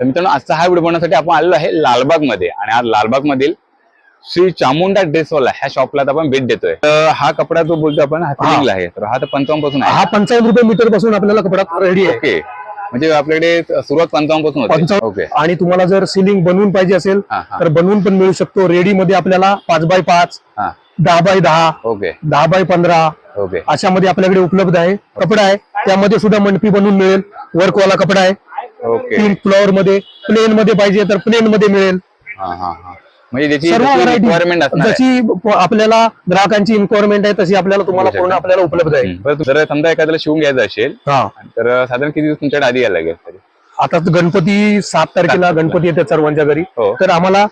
तर मित्रांनो आजचा हा व्हिडिओ बनवण्यासाठी आपण आलेलो आहे लालबागमध्ये आणि आज लालबाग मधील श्री चामुंडा ड्रेसवाला ह्या शॉपला आपण भेट देतोय. तर हा कपडा जो बोलतो आपण हा फिटिंगला आहे? तर हा तर पंचावन्नपासून आहे. हा पंचावन्न रुपये मीटरपासून आपल्याला कपडा रेडी आहे. ओके म्हणजे आपल्याकडे सुरुवात पंचावन्नपासून होते. ओके आणि तुम्हाला जर सिलिंग बनवून पाहिजे असेल तर बनवून पण मिळू शकतो. रेडी मध्ये आपल्याला पाच बाय पाच दहा बाय दहा ओके दहा बाय पंधरा ओके अशामध्ये आपल्याकडे उपलब्ध आहे. कपडा आहे. त्यामध्ये सुद्धा मंडपी बनवून मिळेल. वर्कवाला कपडा आहे. तीन फ्लोअरमध्ये प्लेन मध्ये पाहिजे तर प्लेन मध्ये मिळेल. हा हा हा. म्हणजे त्याची सर्व आहे. जशी आपल्याला ग्राहकांची इन्क्वायरमेंट आहे तशी आपल्याला तुम्हाला पूर्ण आपल्याला उपलब्ध आहे. जर समजा एखाद्याला शिवून घ्यायचं असेल हा. तर साधारण किती दिवस तुमच्याकडे आधी यायला लागेल आता गणपती सात तारखेला गणपती येतात सर्वांच्या घरी. हो. तर आम्हाला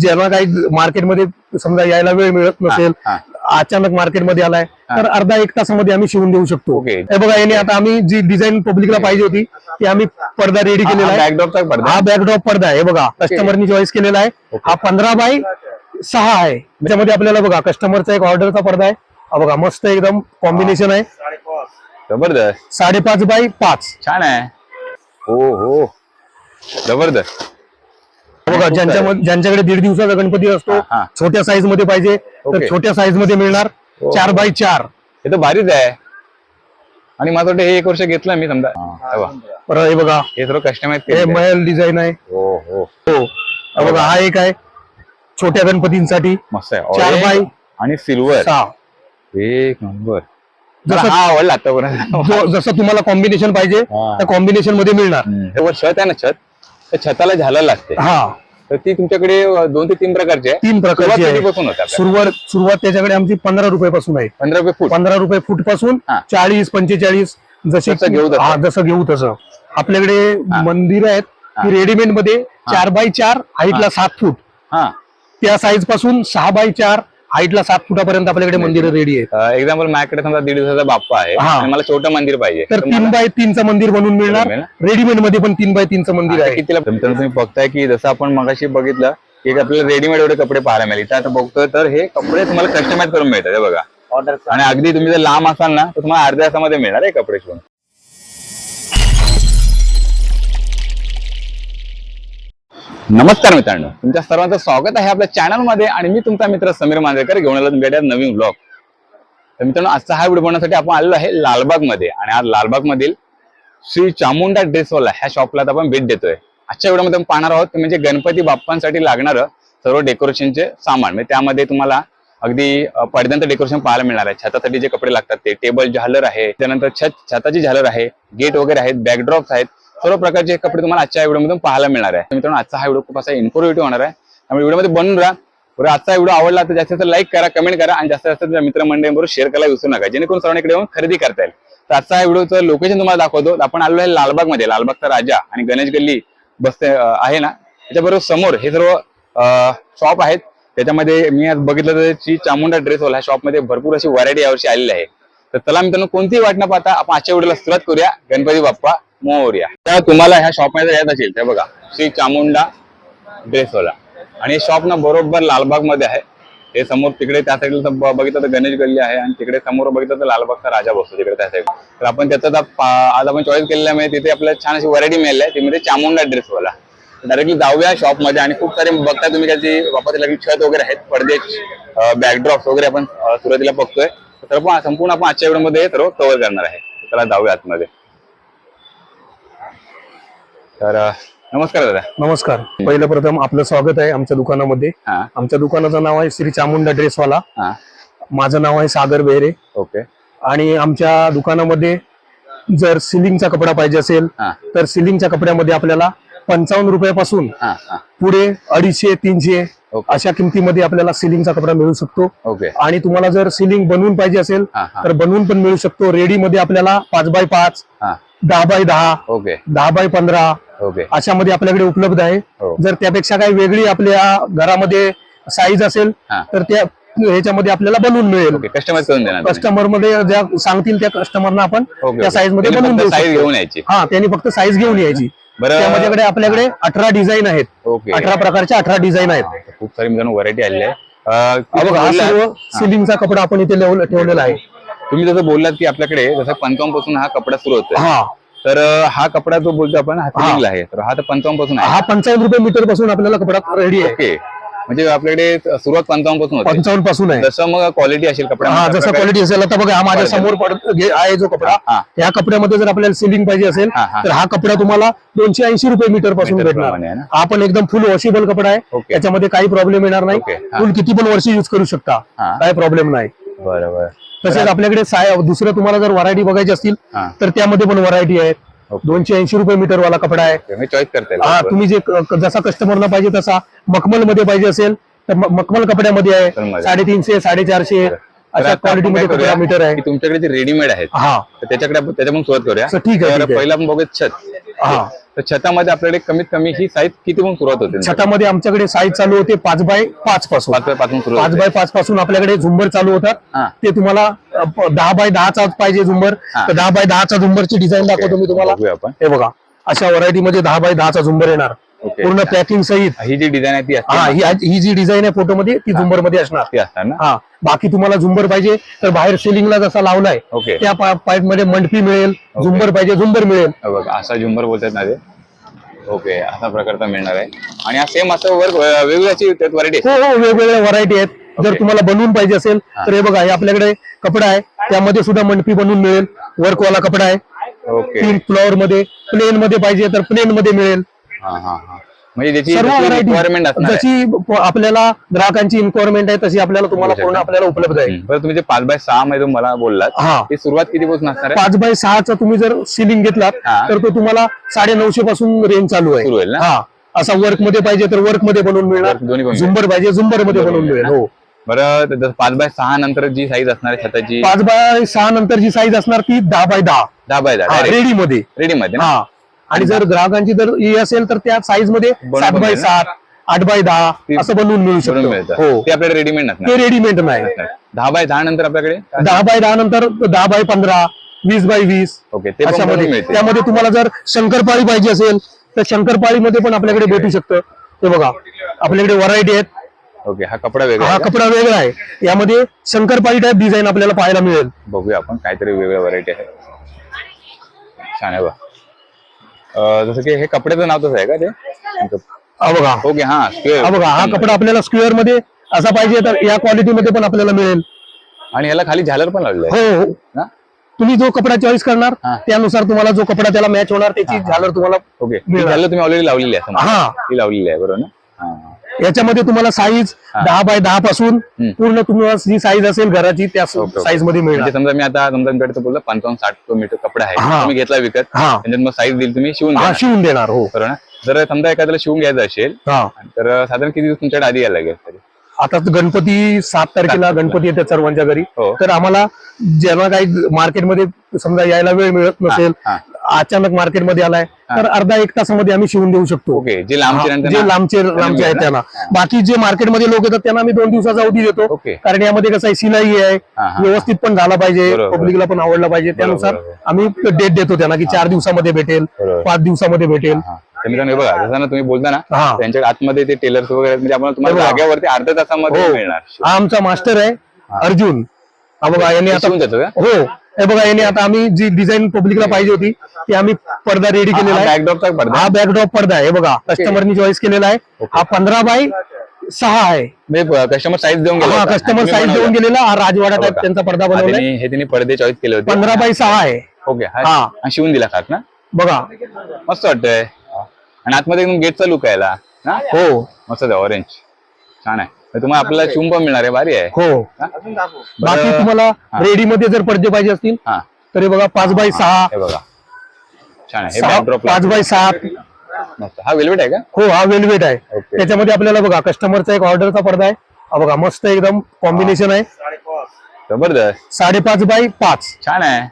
ज्यांना काही मार्केटमध्ये समजा यायला वेळ मिळत नसेल हा. अचानक मार्केटमध्ये आलाय तर अर्धा एक तासामध्ये आम्ही शिवून देऊ शकतो. हे बघा याने आता आम्ही जी डिझाईन पब्लिकला पाहिजे होती ती आम्ही पडदा रेडी केलेला आहे. बॅकड्रॉपचा पडदा. हा बॅकड्रॉप पडदा आहे बघा कस्टमरनी चॉईस केलेला आहे. हा पंधरा बाय सहा आहे. त्याच्यामध्ये आपल्याला बघा कस्टमरचा एक ऑर्डरचा पडदा आहे. हा बघा मस्त एकदम कॉम्बिनेशन आहे. जबरदस्त. साडेपाच बाय पाच. छान आहे. हो हो. जबरदस्त. बघा ज्यांच्या. ज्यांच्याकडे दीड दिवसाचा गणपती असतो. छोट्या साईजमध्ये पाहिजे तर. छोट्या साईजमध्ये मिळणार. हो. चार बाय चार. हे तर भारीच आहे. आणि माझं वाटतं हे एक वर्ष घेतलं मी समजा. हा, हे बघा. परत हे बघा. हे सर्व कस्टमाइज हे महल डिझाईन आहे. हो हो. हो. बघा हा एक आहे. छोट्या गणपतींसाठी. मस्त आहे. चार बाय आणि सिल्वर एक नंबर जसं- हा आवडला जसं तुम्हाला कॉम्बिनेशन पाहिजे हा. त्या कॉम्बिनेशनमध्ये मिळणार. हे छत आहे ना छत? त्या छताला झाला लागते. हा. तर ती तुमच्याकडे दोन ते तीन प्रकारची आहे. तीन प्रकारची सुरुवात आहे? सुरुवात सुरुवात त्याच्याकडे आमची पंधरा रुपये पासून आहे. पंधरा रुपये फूट? पंधरा रुपये फूटपासून हा. चाळीस पंचेचाळीस जसे जसं घेऊ तसं. हा जसं घेऊ तसं. आपल्याकडे मंदिर आहेत ती रेडीमेडमध्ये चार बाय चार हाईटला सात फूट. हा. त्या साईजपासून सहा बाय चार हाईटला सात फुटापर्यंत आपल्याकडे मंदिर रेडी आहेत. एक्झाम्पल माझ्याकडे समजा दीड दिवसाचा बाप्पा आहे हा. आणि मला छोटं मंदिर पाहिजे. तर तीन बाय तीनचं मंदिर बनवून मिळणार. मिळणार? रेडीमेडमध्ये पण तीन बाय तीनचं मंदिर आहे. कितीला मित्रांनो तुम्ही बघताय की जसं आपण मगाशी बघितलं की आपल्याला रेडीमेड एवढे कपडे पाहायला मिळेल. इथं आता बघतोय तर हे कपडे तुम्हाला कस्टमाइज करून मिळतात हे बघा. आणि अगदी तुम्ही जर लांब असाल ना तर तुम्हाला अर्ध्या तासामध्ये मिळणार आहे कपडे शिवून. नमस्कार मित्रांनो. तुमच्या सर्वांचं स्वागत आहे आपल्या चॅनलमध्ये आणि मी तुमचा मित्र समीर मांजरेकर. घेऊन आलो तुमच्याकडे नवीन ब्लॉग तर मित्रांनो आजचा हा व्हिडिओ बनवण्यासाठी आपण आलेलो आहे लालबागमध्ये आणि आज लालबाग मधील श्री चामुंडा ड्रेसवाला ह्या शॉपला आपण भेट देतोय. आजच्या व्हिडिओमध्ये आपण पाहणार आहोत म्हणजे गणपती बाप्पांसाठी लागणारं सर्व डेकोरेशनचे सामान. म्हणजे त्यामध्ये तुम्हाला अगदी पडद्यांचं डेकोरेशन पाहायला मिळणार आहे. छतासाठी जे कपडे लागतात ते टेबल झालर आहे. त्यानंतर छत छताची झालर आहे. गेट वगैरे आहेत. बॅकड्रॉप्स आहेत. सर्व प्रकारचे कपडे तुम्हाला आजच्या व्हिडिओमधून पाहायला मिळणार आहे. मित्रांनो आजचा हा व्हिडिओ खूप असा इन्फॉर्मेटिव्ह होणार आहे. त्यामुळे व्हिडिओमध्ये बनून राहा. बरं आजचा व्हिडिओ आवडला तर जास्तीत जास्त लाईक करा कमेंट करा आणि जास्तीत जास्त तुमच्या मित्रमंडळींबरोबर शेअर करायला विसरू नका. जेणेकरून सर्वांकडे इकडे येऊन खरेदी करता येईल. तर आजचा हा व्हिडिओचं लोकेशन तुम्हाला दाखवतो. आपण आलो आहे लालबागमध्ये लालबागचा राजा आणि गणेश गल्ली बसते आहे ना. त्याच्याबरोबर समोर हे सर्व शॉप आहेत. त्याच्यामध्ये मी आज बघितलं तर ची चामुंडा ड्रेस ह्या शॉपमध्ये भरपूर अशी व्हरायटी यावर्षी आलेली आहे. तर चला मित्रांनो कोणतीही वाट न पाहता आपण आजच्या व्हिडिओला सुरुवात करूया. गणपती बाप्पा. मोर्या. तर तुम्हाला ह्या शॉपमध्ये येत असेल ते बघा श्री चामुंडा ड्रेसवाला आणि शॉप ना बरोबर लालबागमध्ये आहे. हे समोर तिकडे त्या साईडला बघितलं तर गणेश गल्ली आहे आणि तिकडे समोर बघितलं तर लालबागचा राजा बसतो तिकडे त्या साईड तर आपण त्याचा आज आपण चॉईस केलेल्यामुळे तिथे आपल्याला छान अशी व्हरायटी मिळाली आहे. ती म्हणजे चामुंडा ड्रेसवाला डायरेक्टली जाऊया शॉपमध्ये आणि खूप सारे बघता तुम्ही त्याची वापरायला लागली छत वगैरे आहेत. पडदे बॅकड्रॉप्स वगैरे आपण सुरुवातीला बघतोय. तर पण संपूर्ण आपण आजच्या व्हिडिओमध्ये सर्व कव्हर करणार आहे. त्याला जाऊया आतमध्ये. तर नमस्कार दादा. नमस्कार. पहिलं प्रथम आपलं स्वागत आहे आमच्या दुकानामध्ये. हा. आमच्या दुकानाचं नाव आहे श्री चामुंडा ड्रेसवाला. हा. माझं नाव आहे सागर बेहरे. ओके. आणि आमच्या दुकानामध्ये जर सिलिंगचा कपडा पाहिजे असेल हा. तर सिलिंगच्या कपड्यामध्ये आपल्याला पंचावन्न रुपयापासून हा हा. पुढे अडीचशे तीनशे ओके. अशा किमतीमध्ये आपल्याला सिलिंगचा कपडा मिळू शकतो. ओके. आणि तुम्हाला जर सिलिंग बनवून पाहिजे असेल हा हा. तर बनवून पण मिळू शकतो. रेडी मध्ये आपल्याला पाच बाय पाच हा. दहा बाय दहा ओके. दहा बाय पंधरा ओके. अशामध्ये आपल्याकडे उपलब्ध आहे. हो. जर त्यापेक्षा काही वेगळी आपल्या घरामध्ये साईज असेल तर त्या ह्याच्यामध्ये आपल्याला बनवून मिळेल. ओके कस्टमाइज करून देणार. कस्टमरमध्ये ज्या सांगतील त्या कस्टमरना आपण त्या साईजमध्ये बनवून देऊ शकतो. घेऊन यायची. हा त्यांनी फक्त साईज घेऊन यायची. त्यामध्ये आपल्याकडे अठरा डिझाईन आहेत. अठरा प्रकारच्या अठरा डिझाईन आहेत. खूप सारी मित्रांनो व्हरायटी आलेली आहे बघा हा सर्व सिलिंगचा कपडा आपण इथे ठेवलेला आहे. तुम्ही जसं बोललात की आपल्याकडे जसं पंचावन्नपासून हा कपडा सुरू होतो हा. तर हा कपडा जो बोलतो आपण हा आहे. तर हा तर पंचावन्नपासून आहे. हा पंचावन्न रुपये मीटरपासून आपल्याला कपडा रेडी आहे. ओके. म्हणजे आपल्याकडे सुरुवात पंचावन्नपासून होते. पंचावन्नपासून आहे. जसं मग क्वालिटी असेल कपडा हा जसं क्वालिटी असेल आता बघा हा माझ्यासमोर पड- आहे जो कपडा. हा. या कपड्यामध्ये जर आपल्याला सिलिंग पाहिजे असेल हा, हा. तर हा कपडा तुम्हाला दोनशे ऐंशी रुपये मीटरपासून मीटर भेटणार. प्रमाणे आहे ना? हा पण एकदम फुल वॉशेबल कपडा आहे. ओके. त्याच्यामध्ये काही प्रॉब्लेम येणार नाही. ओके, हा. फुल किती पण वर्ष युज करू शकता. हा. काय प्रॉब्लेम नाही. बरोबर. तसेच आपल्याकडे साय दुसरं तुम्हाला जर व्हरायटी बघायची असतील तर त्यामध्ये पण व्हरायटी आहे. ओके. दोनशे ऐंशी रुपये मीटर वाला कपडा आहे. चॉईस करता हा. तुम्ही जे जसा कस्टमरला पाहिजे तसा मखमलमध्ये पाहिजे असेल तर मखमल कपड्यामध्ये आहे. साडेतीनचे साडेचारशे अशा आता आपण क्वालिटी काय मध्ये कपडा मीटर आहे. तुमच्याकडे जे रेडीमेड आहेत हा. त्याच्याकडे आपण त्याच्या पण सुरुवात करूया. ठीक आहे, ठीक आहे. पहिला आपण बघूया छत. हा. तर छतामध्ये आपल्याकडे कमीत कमी ही साईज किती पण सुरुवात होते. छतामध्ये आमच्याकडे साईज चालू होते पाच बाय पाच पासून. पाच पासून सुरुवात पाच होते. बाय पाच पासून आपल्याकडे झुंबर चालू होतात. ते तुम्हाला अ, प- दहा बाय दहाचा पाहिजे झुंबर. हा. तर दहा बाय दहाचा झुंबरची डिझाईन दाखवतो मी तुम्हाला. बघूया आपण. हे बघा अशा व्हरायटी मध्ये दहा बाय दहाचा झुंबर येणार. ओके. पूर्ण पॅकिंग सहित. ही जी डिझाईन आहे ती हा असते ही ही जी डिझाईन आहे फोटो मध्ये ती झुंबरमध्ये असणार. ती असणार ना? हा. बाकी तुम्हाला झुंबर पाहिजे तर बाहेर सेलिंगला जसा लावलाय ओके. त्या पाईपमध्ये मंडपी मिळेल झुंबर पाहिजे झुंबर मिळेल. हे बघ असा झुंबर बोलतात ना ते. ओके असा प्रकारचा मिळणार आहे. आणि हा सेम असं वर्क वेगवेगळ्याची त्यात व्हरायटी हो हो वेगवेगळ्या व्हरायटी आहेत. जर. तुम्हाला बनवून पाहिजे असेल तर हे बघा हे आपल्याकडे कपडा आहे. त्यामध्ये सुद्धा मंडपी बनवून मिळेल. वर्कवाला कपडा आहे. ओके. तीन फ्लॉवर मध्ये प्लेन मध्ये पाहिजे तर प्लेन मध्ये मिळेल. हा हा हा. म्हणजे ज्याची सर्व रिक्वायरमेंट व्हरायटी असणार आहे. जशी प- आपल्याला ग्राहकांची इन्क्वायरमेंट आहे तशी आपल्याला तुम्हाला मिळू पूर्ण शकते. आपल्याला उपलब्ध आहे. हम्म. बरं तुम्ही जे पाच बाय सहा मध्ये मला बोललात हा. ती सुरुवात किती पासून असणार आहे? पाच बाय सहाचा तुम्ही जर सिलिंग घेतलात हा. तर तो तुम्हाला साडे नऊशे पासून रेंज चालू आहे. होईल ना? हा. असा वर्कमध्ये पाहिजे तर वर्कमध्ये बनवून मिळणार. Work दोन्ही पण मिळेल. झुंबर पाहिजे झुंबरमध्ये बनवून मिळेल. हो बरं तर जसं पाच बाय सहा नंतर जी साईज असणार आहे छताची? पाच बाय सहा नंतर जी साईज असणार ती दहा बाय दहा. दहा बाय दहा रेडी मध्ये. रेडी मध्ये ना? हा. आणि जर ग्राहकांची जर हे असेल तर त्या साईजमध्ये सात बाय? सात आठ बाय दहा असं बनवून मिळू शकतो. हो. ते आपल्याकडे रेडीमेड ते रेडीमेड नाही. दहा बाय दहा नंतर आपल्याकडे? दहा बाय दहा नंतर दहा बाय पंधरा वीस बाय वीस ओके ते पण बनवून अशामध्ये. मिळते त्यामध्ये तुम्हाला जर शंकरपाळी पाहिजे असेल तर शंकरपाळीमध्ये पण आपल्याकडे भेटू शकतं. ते बघा आपल्याकडे व्हरायटी आहेत. ओके हा कपडा वेगळा हा? कपडा वेगळा आहे. यामध्ये शंकरपाळी टाईप डिझाईन आपल्याला पाहायला मिळेल. बघूया आपण काहीतरी वेगळ्या व्हरायटी आहे. छान आहे बा अं, जसं की हे कपड्याचं नाव तसं आहे का ते हा बघा ओके हा square. हा बघा हा कपडा आपल्याला स्क्वेअरमध्ये असा पाहिजे तर या क्वालिटी मध्ये पण आपल्याला मिळेल आणि याला खाली झालर पण लावलेलं आहे हो हो ना तुम्ही जो कपडा चॉईस करणार हा. त्यानुसार तुम्हाला जो कपडा त्याला मॅच होणार त्याची झालर तुम्हाला ओके ती. झालर तुम्ही ऑलरेडी लावलेली आहे. हा. ती लावलेली आहे बरोबर ना हा. याच्यामध्ये तुम्हाला साईज दहा बाय दहा पासून. पूर्ण तुम्हाला जी साईज असेल घराची त्या. साईजमध्ये मिळणार. म्हणजे समजा मी आता समजा बोललो पंचावन्न साठ मीटर कपडा आहे. तुम्ही घेतला विकत. मग साईज दिली तुम्ही शिवून शिवून देणार हो. बरोबर ना? जर समजा एखाद्याला शिवून घ्यायचं असेल तर साधारण किती दिवस तुमच्याकडे आधी यायला लागेल तरी? आता गणपती सात तारखेला गणपती येतात सर्वांच्या घरी. हो. तर आम्हाला ज्यांना काही मार्केटमध्ये समजा यायला वेळ मिळत नसेल. अचानक मार्केटमध्ये आलाय तर अर्धा एक तासामध्ये आम्ही शिवून देऊ शकतो ओके जे लांबचे जे लांबचे लांबचे आहेत? त्यांना बाकी जे मार्केटमध्ये लोक येतात त्यांना आम्ही दोन दिवसाचा अवधी देतो कारण यामध्ये कसं आहे सिलाई आहे. व्यवस्थित पण झाला पाहिजे. पब्लिकला पण आवडला पाहिजे त्यानुसार. आम्ही डेट देतो त्यांना की चार दिवसामध्ये भेटेल. पाच दिवसामध्ये भेटेल. तर मित्रांनो बघा जसं ना तुम्ही बोलता ना त्यांच्या आतमध्ये ते टेलर्स वगैरे म्हणजे आपण तुम्हाला. जागेवरती अर्ध्या तासामध्ये हो. मिळणार हा आमचा मास्टर आहे अर्जुन हा बघा यांनी आता हो हे बघा याने आता आम्ही जी डिझाईन पब्लिकला पाहिजे होती ती आम्ही पडदा रेडी केलेला आहे. बॅकड्रॉपचा पडदा. हा बॅकड्रॉप पडदा आहे हे बघा. कस्टमरनी चॉईस केलेला आहे. हा पंधरा बाय सहा आहे. म्हणजे कस्टमर साईज देऊन गेला हा. कस्टमर साईज बनवला. देऊन गेलेला हा राजवाडा टाईप? त्यांचा पडदा त्यांनी- हे त्यांनी पडदे चॉईस केले होते. पंधरा बाय सहा आहे. ओके हा. शिवून दिला खात ना? बघा. मस्त वाटतंय. आणि आतमध्ये एकदम गेटचा लुक आहे हो? मस्त ऑरेंज छान आहे. तुम्हाला आपल्याला पण मिळणार आहे भारी आहे. हो. हा? बाकी तुम्हाला रेडी मध्ये जर पडदे पाहिजे असतील हा. तर हे बघा पाच बाय सहा. हे बघा. छान आहे. हे सहा पाच बाय सात मस्त. हा वेलवेट आहे का? हो हा वेलवेट आहे. ओके. त्याच्यामध्ये आपल्याला बघा कस्टमरचा एक ऑर्डरचा पडदा आहे. हा बघा मस्त एकदम कॉम्बिनेशन आहे. जबरदस्त. साडेपाच बाय पाच. छान आहे.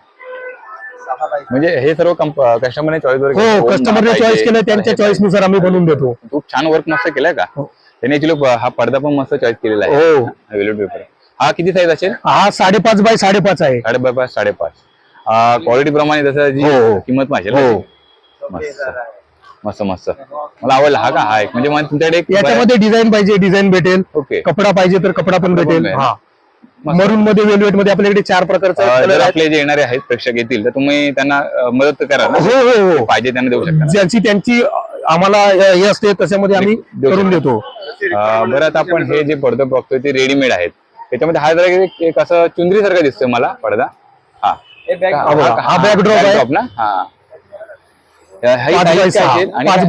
म्हणजे हे सर्व कस्टमरने चॉईस हो कस्टमरने चॉईस केलं त्यांच्या चॉईसनुसार आम्ही बनवून देतो. खूप छान वर्क मस्त केलाय का? हो. त्याने ऍक्च्युली हा पडदा पण मस्त चॉईस केलेला आहे. हो. वेलवेट पेपर हा किती साईज असेल? हा साडेपाच बाय साडेपाच आहे. साडे बाय पाच साडेपाच क्वालिटी प्रमाणे जसं जी हो, हो. किंमत ना हो. मस्त. मस्त मस्त. मला आवडला हा का? हा एक. म्हणजे मला तुमच्याकडे एक याच्यामध्ये डिझाईन पाहिजे डिझाईन भेटेल. ओके कपडा पाहिजे तर कपडा पण भेटेल. हा. मस्त. मरून मध्ये वेलवेटमध्ये आपल्याकडे चार प्रकारचा अं, कलर जर आहे आपले जे येणारे आहेत प्रेक्षक येतील तर तुम्ही त्यांना अं, मदत करा ना. हो हो हो. पाहिजे त्यांना देऊ शकता ज्यांची त्यांची आम्हाला हे असते त्याच्यामध्ये आम्ही करून. देतो. बरं आता आपण हे जे पडदे बघतोय ते रेडीमेड आहेत. त्याच्यामध्ये हा जरा एक- असं चुंदरी सारखा दिसतोय मला पडदा. हा. backdrop आहे. ना? हा. पाच बाय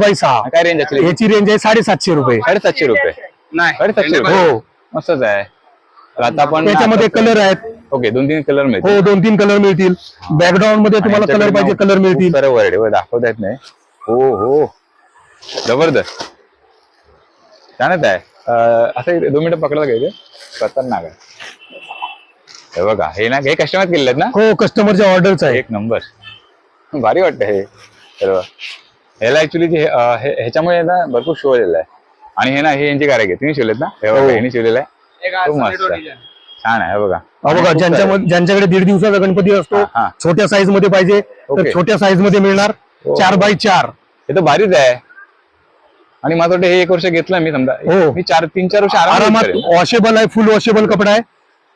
काय सहा काय- रेंज असेल? याची रेंज आहे साडेसातशे रुपये. साडेसातशे रुपये. नाही साडेसातशे रुपये. हो. मस्तच आहे. आता आपण त्याच्यामध्ये कलर आहेत. ओके दोन तीन कलर मिळतील. हो दोन तीन कलर मिळतील. बॅकग्राऊंडमध्ये तुम्हाला कलर पाहिजे कलर मिळतील. सारे वरडे वर दाखवता येत नाही. हो हो. जबरदस्त. छानच आहे. असं एक दोन मिनिटं पकडला घ्यायचे खतरनाक आहे हे बघा हे ना हे कस्टमाइज केलेले आहेत ना? हो कस्टमरच्या ऑर्डरच आहे. एक नंबर. भारी वाटतं हे. सर्व ह्याला ऍक्च्युली हे- ह्याच्यामुळे ना भरपूर शो आलेला आहे. आणि हे ना हे यांचे कार्य तुम्ही शिवलेत ना? हे बघा हो. यांनी शिवलेलं आहे. खूप मस्त. आहे. छान आहे हे बघा. हा बघा. ज्यांच्याकडे दीड दिवसाचा गणपती असतो हा, हा. छोट्या साईजमध्ये पाहिजे तर. छोट्या साईजमध्ये मिळणार हो. चार बाय चार. हे तर भारीच आहे. आणि मला वाटतं हे एक वर्ष घेतलं मी समजा. हो. मी चार तीन चार वर्ष आरामात. वॉशेबल आहे फुल वॉशेबल कपडा आहे.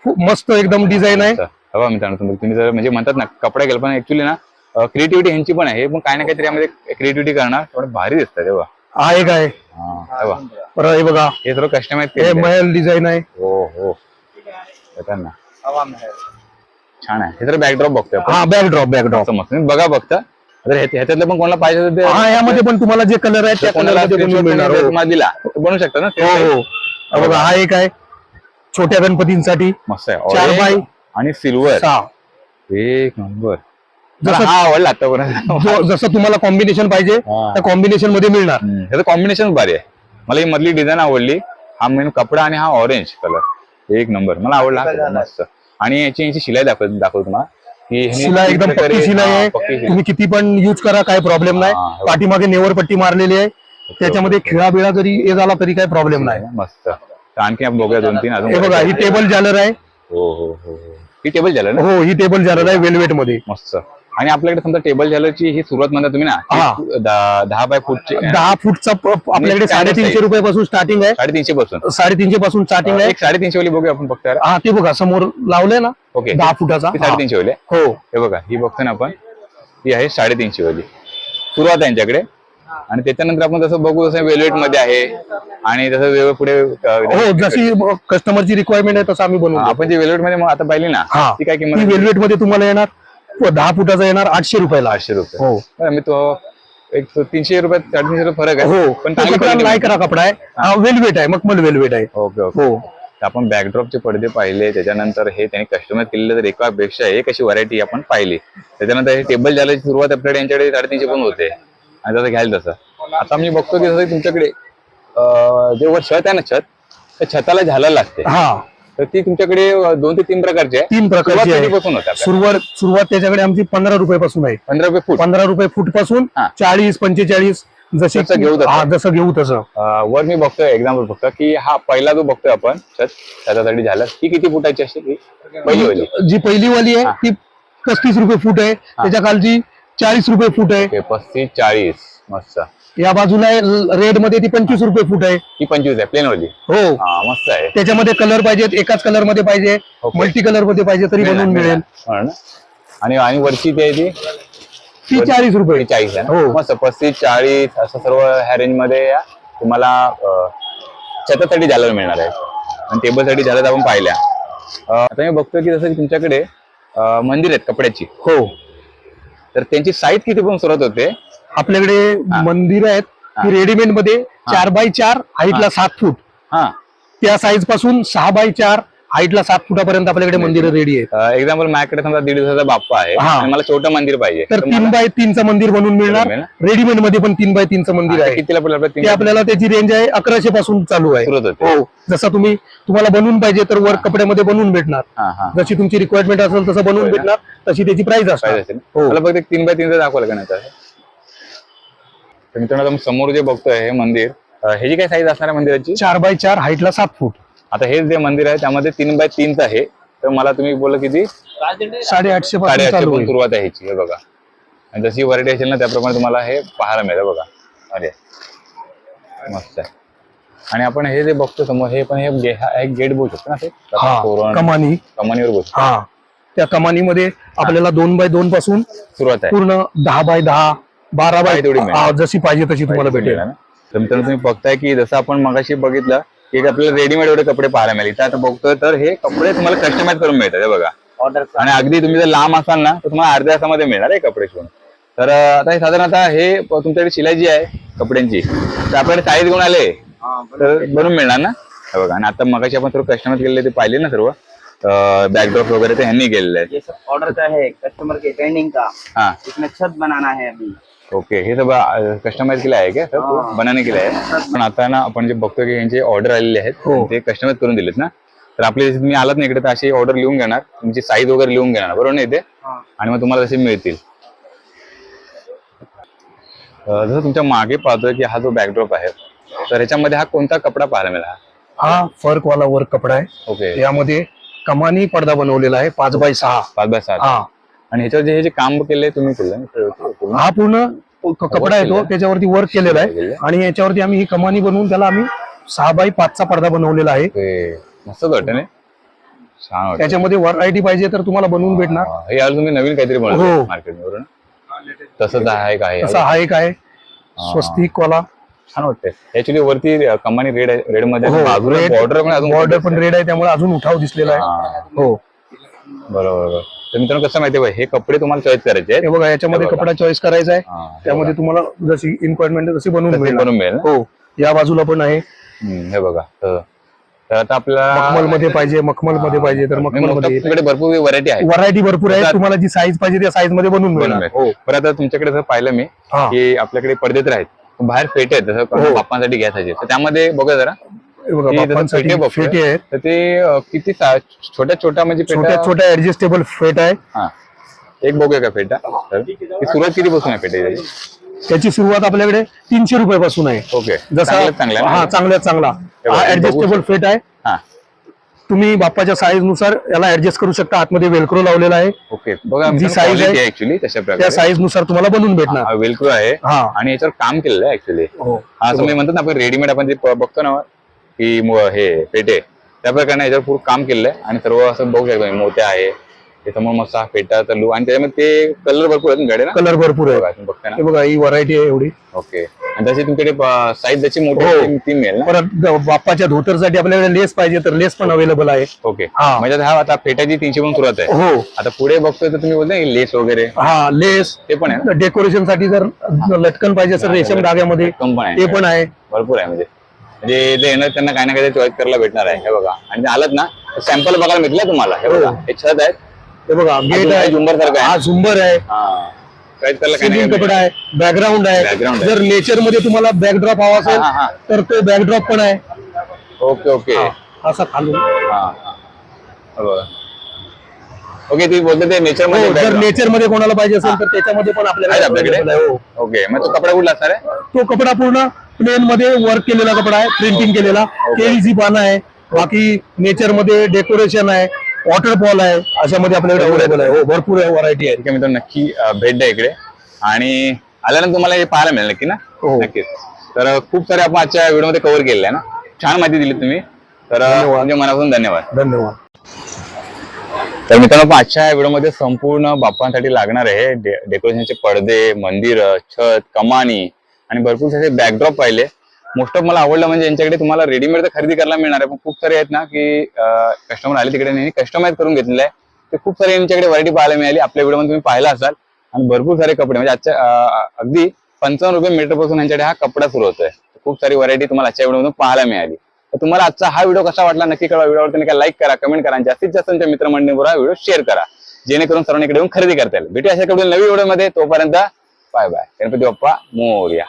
खूप मस्त एकदम डिझाईन आहे. हवा मित्रांनो तुम्ही तुम्ही जर म्हणजे म्हणतात ना कपडा गेला पण ऍक्च्युली ना क्रिएटिव्हिटी ह्यांची पण आहे. हे पण काही ना काहीतरी यामध्ये क्रिएटिव्हिटी करणार. थोडं भारी दिसतं तेव्हा हा आहे. तेव्हा बरं हे बघा. हे सर्व कस्टमाइज हे महल डिझाईन आहे. हो हो. येतात ना. छान आहे. हे तर बॅकड्रॉप बघतोय आपण. हा बॅकड्रॉप बॅकड्रॉप मस्त बघा बघता तर ह्या- ह्याच्यातलं पण कोणाला पाहिजे ते- हा यामध्ये पण तुम्हाला जे कलर आहे त्या कलर कोणाला मिळणार हो. तुम्हाला दिला तर बनवू शकता ना? हो हो. हा बघा हा एक आहे. छोट्या गणपतींसाठी. मस्त आहे. चार Orange बाय आणि सिल्वर सहा. एक नंबर जसं- हा आवडला आतापर्यंत. जो जसं तुम्हाला कॉम्बिनेशन पाहिजे हा. त्या कॉम्बिनेशनमध्ये मिळणार. हम्म, ह्याचं कॉम्बिनेशन भारी आहे. मला ही मधली डिझाईन आवडली. हा मेन कपडा आणि हा ऑरेंज कलर एक नंबर मला आवडला. हा मस्त. आणि याची याची शिलाई दाखव दाखवतो तुम्हाला. शिलाई एकदम पक्की शिलाई हा, आहे. तुम्ही किती पण युज करा काही प्रॉब्लेम नाही. हा, हो. पाठीमागे नेवर पट्टी मारलेली आहे. त्याच्यामध्ये खिळा बिळा जरी हे झाला तरी काही प्रॉब्लेम नाही. मस्त. आणखी आपण बघूया दोन तीन हे बघा ही टेबल जालर आहे. हो हो हो हो. ही टेबल झालं ना? हो ही टेबल जालर आहे वेलवेटमध्ये. मस्त. आणि आपल्याकडे समजा टेबल झाल्याची ही सुरुवात म्हणता तुम्ही ना हा. दहा बाय फूटची दहा फूटचा प- आपल्याकडे standard साडेतीनशे size. रुपयापासून स्टार्टिंग आहे. साडेतीनशे पासून. साडेतीनशे पासून स्टार्टिंग आहे. एक साडेतीनशे वाली बघूया आपण फक्त हा ते बघा समोर लावलंय ना ओके. दहा फुटाचा. साडेतीनशे वाली आहे. हो. हे बघा ही बघतो ना आपण. ही आहे साडेतीनशे वाली सुरुवात आहे यांच्याकडे. आणि त्याच्यानंतर आपण जसं बघू तसं वेलवेटमध्ये आहे आणि तसं वेगळं पुढे अं, हो जशी कस्टमरची रिक्वायरमेंट आहे तसं आम्ही बनवू आपण जी वेलवेटमध्ये मग आता पाहिली ना हा. ती काय ती किंमत वेलवेटमध्ये तुम्हाला येणार. व दहा फुटाचा येणार आठशे रुपयाला आठशे रुपये. हो. मी तो एक तो तीनशे रुपये साडेतीनशे रुपये फरक आहे. हो. पण चांगली कपडा quality नाही करा कपडा आहे. हा. वेलवेट आहे मखमल वेलवेट आहे. Okay okay. हो. तर आपण बॅकड्रॉपचे पडदे पाहिले त्याच्यानंतर हे त्यांनी कस्टमाइज केलेले तर एकापेक्षा एक अशी व्हरायटी आपण पाहिली. त्याच्यानंतर हे टेबल झाल्याची सुरुवात आपल्याकडे यांच्याकडे साडेतीनशे पण होते. आणि तसं घ्यायला तसं. आता मी बघतो की जसं तुमच्याकडे अं, जे वर छत आहे ना छत त्या छताला झाला लागते. हा. तर ती तुमच्याकडे दोन ते तीन प्रकारची आहे. तीन प्रकारची सुरुवात आहे. होते? सुरुवात सुरुवात त्याच्याकडे आमची पंधरा रुपये पासून आहे. पंधरा रुपये फूट. पंधरा रुपये फूटपासून हा. चाळीस पंचेचाळीस जसं घेऊ तसं. हा जसं घेऊ तसं. अं, वर मी बघतोय एक्झाम्पल फक्त की हा पहिला जो बघतोय आपण छत छतासाठी झाला. ही किती फुटाची असेल? ही पहिली वाली. जी पहिली वाली आहे ती पस्तीस रुपये फूट आहे. त्याच्या खालची चाळीस रुपये फूट आहे. ओके पस्तीस चाळीस. मस्त. या बाजूला रेडमध्ये ती पंचवीस रुपये फूट आहे. ही पंचवीस आहे प्लेन वाली. हो. हा मस्त आहे. त्याच्यामध्ये कलर पाहिजेत एकाच कलरमध्ये पाहिजे. मल्टी कलरमध्ये पाहिजे तरी बनवून मिळेल. हो ना? आणि आणि वरची ती आहे ती ती चाळीस रुपये. ती चाळीस आहे ना? हो. मस्त पस्तीस चाळीस असं सर्व ह्या रेंजमध्ये या. तुम्हाला अं, छतासाठी झालर मिळणार आहे. आणि टेबलसाठी झालर आपण पाहिल्या. अं, आता मी बघतोय की जसं की तुमच्याकडे अं, मंदिर आहेत कपड्याची. हो. तर त्यांची साईज किती पण सुरुवात होते. आपल्याकडे मंदिर आहेत ती रेडीमेडमध्ये चार बाय चार हाईटला सात फूट. त्या साईजपासून सहा बाय चार हाईटला सात फुटापर्यंत आपल्याकडे मंदिर रेडी आहे एक्झाम्पल माझ्याकडे समजा दीड दिवसाचा बाप्पा आहे मला छोटं मंदिर पाहिजे. तर तीन बाय तीनचं मंदिर बनवून मिळणार. रेडीमेडमध्ये पण तीन बाय तीनचं मंदिर आहे. कितीला पडेल आपल्याला ते आपल्याला त्याची रेंज आहे अकराशे पासून चालू आहे. हो. जसं तुम्ही तुम्हाला बनवून पाहिजे तर वर कपड्यामध्ये बनवून भेटणार. जशी तुमची रिक्वायरमेंट असेल तसं बनवून भेटणार तशी त्याची प्राइस असणार. हो. मला फक्त एक तीन बाय तीनचं दाखवलं का नाही तर तर मित्रांनो आपण समोर जे बघतोय हे मंदिर अं, ह्याची काय साईज असणार आहे मंदिराची? चार बाय चार हाईटला सात फूट आता हे जे मंदिर आहे त्यामध्ये तीन बाय तीनच आहे. तर मला तुम्ही बोललं किती साडेआठशे साडेआठशे पण सुरुवात आहे ह्याची हे बघा. आणि जशी व्हरायटी असेल ना त्याप्रमाणे तुम्हाला हे पाहायला मिळेल बघा. अरे. मस्त आहे. आणि आपण हे जे बघतो समोर हे पण हे हा गेट बघू शकतो ना ते? हा कमानी. कमानीवर हा. त्या कमानीमध्ये आपल्याला दोन बाय दोन पासून सुरुवात आहे. पूर्ण दहा बाय दहा बारा बाय तेवढी मिळेल. हा, जशी पाहिजे तशी तुम्हाला भेटेल. ना तर मित्रांनो तुम्ही बघताय की जसं आपण मगाशी बघितलं की एक आपल्याला रेडीमेड एवढे कपडे पाहायला मिळाले. इथं आता बघतोय तर हे कपडे तुम्हाला कस्टमाइज करून मिळतात हे बघा. ऑर्डर आणि अगदी तुम्ही जर लांब असाल ना तर तुम्हाला अर्ध्या तासामध्ये मिळणार आहे कपडे शिवून. तर अं, आता हे साधारणतः हे प- तुमच्याकडे शिलाई जी आहे कपड्यांची तर आपल्याकडे साईज घेऊन आले तर बनवून मिळणार ना? हे बघा आणि आता मगाशी आपण सर्व कस्टमाइज केलेले ते पाहिले ना सर्व? बॅकड्रॉप वगैरह ते ह्यांनी केलेले ये सब ऑर्डर का है कस्टमर के ट्रेंडिंग का? हा. इसमें छत बनाना है अभी. ओके हे सगळं कस्टमाइज केलं आहे का? सर बनाने केलं आहे. पण आता ना आपण जे बघतो की यांचे ऑर्डर आलेले आहेत हो. ते कस्टमाइज करून दिलेत ना? तर आपले जसे तुम्ही आलात ना इकडे तर अशी ऑर्डर लिहून घेणार. तुमची साईज वगैरे लिहून घेणार बरोबर ना इथे? हाँ. आणि मग तुम्हाला तसे मिळतील. जसं तुमच्या मागे पाहतोय की हा जो बॅकड्रॉप आहे तर ह्याच्यामध्ये हा कोणता कपडा पाहायला मिळाला? हा फर्क वाला वर्क कपडा आहे. ओके. यामध्ये कमानी पडदा बनवलेला आहे पाच बाय सहा. पाच बाय सात हा. आणि ह्याच्यावर जे हे जे काम केले तुम्ही केलं? हा पूर्ण कपडा येतो त्याच्यावरती वर्क केलेला आहे. आणि याच्यावरती आम्ही ही कमानी बनवून त्याला आम्ही सहा बाय पाचचा पडदा बनवलेला आहे. वाटतं वाटतं. त्याच्यामध्ये व्हरायटी पाहिजे तर तुम्हाला बनवून भेटणार. हा, तुम्ही नवीन काहीतरी बनवलं हो. तसंच आहे काय तसा हा एक आहे. स्वस्तिक वाला छान वाटतंय. ऍक्च्युली वरती कंपनी रेड रेडमध्ये हो, बॉर्डर पण अजून बॉर्डर पण रेड आहे त्यामुळे अजून उठाव दिसलेला आहे. हा, बरोबर बरोबर. तर मित्रांनो कसं माहितीये बघ, हे कपडे तुम्हाला चॉईस करायचे आहेत. हे बघा याच्यामध्ये हे. कपडा चॉईस करायचा आहे. हा, हे त्यामध्ये तुम्हाला जशी इन्क्वायरमेंट तशी बनवून तसे मिळणार बनवून मिळेल ना? हो या बाजूला पण आहे. हम्म, हे बघा तर तर आता आपल्याला मखमलमध्ये पाहिजे मखमलमध्ये पाहिजे तर मखमलमध्ये तुमच्याकडे भरपूर व्हरायटी आहे. व्हरायटी भरपूर आहे. तुम्हाला जी साईज पाहिजे त्या साईजमध्ये बनवून मिळणार. मिळेल. बरं आता तुमच्याकडे जर पाहिलं मी हा. की आपल्याकडे पडदे तर आहेत बाहेर फेटे आहेत जसं हो. बाप्पांसाठी घ्यायचे तर त्यामध्ये बघा जरा. फेटे फेटे आहेत. तर ते किती छोट्या छोट्या म्हणजे छोट्या छोट्या ऍडजस्टेबल फेट आहे. हा. एक बघूया का फेटा सुरुवात किती पासून आहे फेटाची त्याची सुरुवात आपल्याकडे तीनशे रुपयापासून आहे. ओके. जसा चांगलं चांगलं हा चांगला बघा, हा ऍडजस्टेबल फेट आहे. हा. तुम्ही बाप्पाच्या साईजनुसार याला ऍडजस्ट करू शकता. आतमध्ये वेलक्रो लावलेला आहे. ओके. बघा जी size आहे, ऍक्च्युली तशा त्या साईजनुसार तुम्हाला बनवून भेटणार. वेलक्रो आहे. हा. आणि याच्यावर काम केलेलं आहे ऍक्च्युली हो. हा असं मी म्हणतात ना आपण रेडीमेड आपण जे बघतो ना की हे पेटे. त्या प्रकारे याच्यावर पूर्ण काम केलेलं आहे. आणि सर्व असं बघू शकतो मोत्या आहे. त्याच्यामुळे मस्त हा फेटा चालू आणि त्याच्यामध्ये ते कलर भरपूर आहेत तुमच्याकडे ना? कलर भरपूर आहे बघा, तुम्ही बघताय ना? हे बघा ही व्हरायटी आहे एवढी. ओके. आणि तशी तुमच्याकडे साईज त्याची मोठी हो. ती- मिळेल ना? परत बाप्पाच्या धोतरसाठी आपल्याकडे लेस पाहिजे तर लेस पण अवेलेबल आहे. ओके. म्हणजे हा आता फेटाची तीनशे पण सुरुवात आहे. हो. आता पुढे बघतोय तर तुम्ही बोलताय लेस वगैरे. हा लेस ते पण आहे ना? डेकोरेशनसाठी जर लटकन पाहिजे असेल रेशम धाग्यामध्ये. ते पण आहे. भरपूर आहे म्हणजे म्हणजे जे येणार त्यांना काही ना काही चॉईस करायला भेटणार आहे. हे बघा. आणि ते आलं ना सॅम्पल बघायला भेटलं तुम्हाला. हे बघा. हो. हे छत आहेत. हे बघा गेट आहे. झुंबर सारखं आहे. हा झुंबर आहे. हा. चॉईस करायला काही सिलिंग नाही कपडा आहे. बॅकग्राऊंड आहे. Background आहे. जर नेचरमध्ये तुम्हाला बॅकड्रॉप हवा असेल हा, हा, तर तो बॅकड्रॉप पण आहे. ओके ओके असा खालून. हा हा. हे बघा. ओके तुम्ही बोलते ते नेचर हो, मध्ये जर background. नेचरमध्ये कोणाला पाहिजे असेल तर त्याच्यामध्ये पण आपल्याला आपल्याकडे? available आहे, हो. ओके मग तो कपडा कुठला असणार आहे? तो कपडा पूर्ण प्लेन मध्ये वर्क केलेला कपडा आहे प्रिंटिंग केलेला. केळीची पानं आहे. बाकी नेचरमध्ये डेकोरेशन आहे. वॉटरफॉल आहे. अशामध्ये आपल्याकडे अवेलेबल आहे. हो भरपूर व्हरायटी आहे. ठीक आहे मित्रांनो नक्की अं, भेट द्या इकडे. आणि आल्यानंतर तुम्हाला हे पाहायला मिळेल नक्की ना? हो. नक्कीच. तर खूप सारे आपण आजच्या व्हिडिओमध्ये कव्हर केलेलं आहे ना? छान माहिती दिली तुम्ही. तर अं, धन्यवाद. म्हणजे मनापासून धन्यवाद. धन्यवाद. तर मित्रांनो आपण आजच्या व्हिडिओमध्ये संपूर्ण बाप्पांसाठी लागणार आहे. डेकोरेशनचे पडदे मंदिर छत कमानी आणि भरपूर सारे बॅकड्रॉप पाहिले. मोस्ट ऑफ मला आवडलं म्हणजे यांच्याकडे तुम्हाला रेडीमेड तर खरेदी करायला मिळणार आहे. पण खूप सारे आहेत ना की कस्टमर आले तिकडे नाही कस्टमाइज करून घेतलेलं आहे. ते खूप सारे यांच्याकडे व्हरायटी पाहायला मिळाली. आपल्या व्हिडिओमध्ये तुम्ही पाहिला असाल. आणि भरपूर सारे कपडे. म्हणजे आजच्या अगदी पंचावन्न रुपये मीटरपासून यांच्याकडे हा कपडा सुरू होतोय. खूप सारी व्हरायटी तुम्हाला आजच्या व्हिडिओमधून पाहायला मिळाली. तर तुम्हाला आजचा हा व्हिडिओ कसा वाटला नक्की कळवा. व्हिडिओवरती नका लाईक करा कमेंट करा. जास्तीत जास्त तुमच्या मित्रमंडळीबरोबर हा व्हिडिओ शेअर करा. जेणेकरून सर्वांनी इकडे येऊन खरेदी करता येईल. भेटू अशा कडून नवीन व्हिडिओमध्ये तोपर्यंत बाय बाय गणपती बाप्पा मोर्या